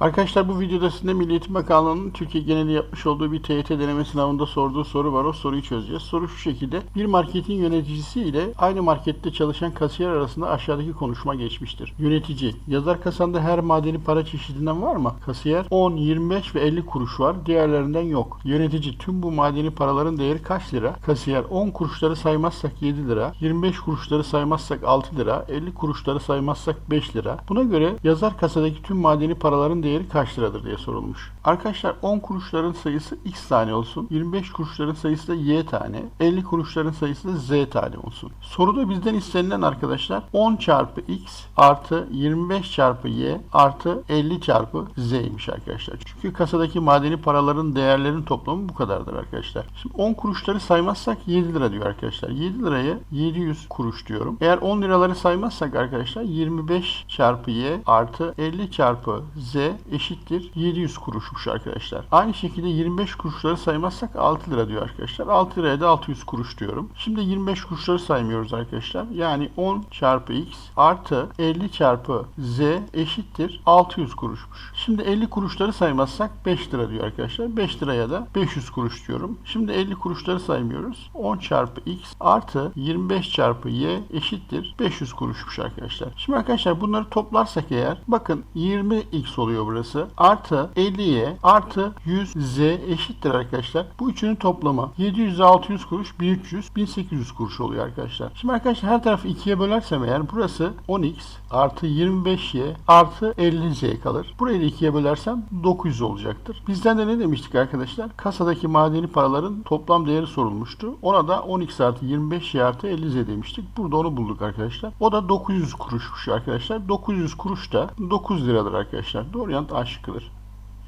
Arkadaşlar bu videoda sizinle Milli Eğitim Bakanlığı'nın Türkiye geneli yapmış olduğu bir TYT deneme sınavında sorduğu soru var. O soruyu çözeceğiz. Soru şu şekilde. Bir marketin yöneticisi ile aynı markette çalışan kasiyer arasında aşağıdaki konuşma geçmiştir. Yönetici, yazar kasanda her madeni para çeşidinden var mı? Kasiyer 10, 25 ve 50 kuruş var. Diğerlerinden yok. Yönetici, tüm bu madeni paraların değeri kaç lira? Kasiyer 10 kuruşları saymazsak 7 lira, 25 kuruşları saymazsak 6 lira, 50 kuruşları saymazsak 5 lira. Buna göre yazar kasadaki tüm madeni paraların değeri kaç liradır diye sorulmuş. Arkadaşlar 10 kuruşların sayısı x tane olsun. 25 kuruşların sayısı da y tane. 50 kuruşların sayısı da z tane olsun. Soruda bizden istenilen arkadaşlar 10 çarpı x artı 25 çarpı y artı 50 çarpı z'ymiş arkadaşlar. Çünkü kasadaki madeni paraların değerlerinin toplamı bu kadardır arkadaşlar. Şimdi 10 kuruşları saymazsak 7 lira diyor arkadaşlar. 7 liraya 700 kuruş diyorum. Eğer 10 liraları saymazsak arkadaşlar 25 çarpı y artı 50 çarpı z eşittir 700 kuruşmuş arkadaşlar. Aynı şekilde 25 kuruşları saymazsak 6 lira diyor arkadaşlar. 6 liraya da 600 kuruş diyorum. Şimdi 25 kuruşları saymıyoruz arkadaşlar. Yani 10 çarpı x artı 50 çarpı z eşittir 600 kuruşmuş. Şimdi 50 kuruşları saymazsak 5 lira diyor arkadaşlar. 5 liraya da 500 kuruş diyorum. Şimdi 50 kuruşları saymıyoruz. 10 çarpı x artı 25 çarpı y eşittir 500 kuruşmuş arkadaşlar. Şimdi arkadaşlar bunları toplarsak eğer bakın 20x oluyor burası. Artı 50y artı 100z eşittir arkadaşlar. Bu üçünün toplamı 700 600 kuruş 1300 1800 kuruş oluyor arkadaşlar. Şimdi arkadaşlar her tarafı 2'ye bölersem eğer burası 10x artı 25y artı 50z kalır. Burayı da 2'ye bölersem 900 olacaktır. Bizden de ne demiştik arkadaşlar? Kasadaki madeni paraların toplam değeri sorulmuştu. Ona da 10x artı 25y artı 50z demiştik. Burada onu bulduk arkadaşlar. O da 900 kuruşmuş arkadaşlar. 900 kuruş da 9 liradır arkadaşlar. Doğru yanıt A.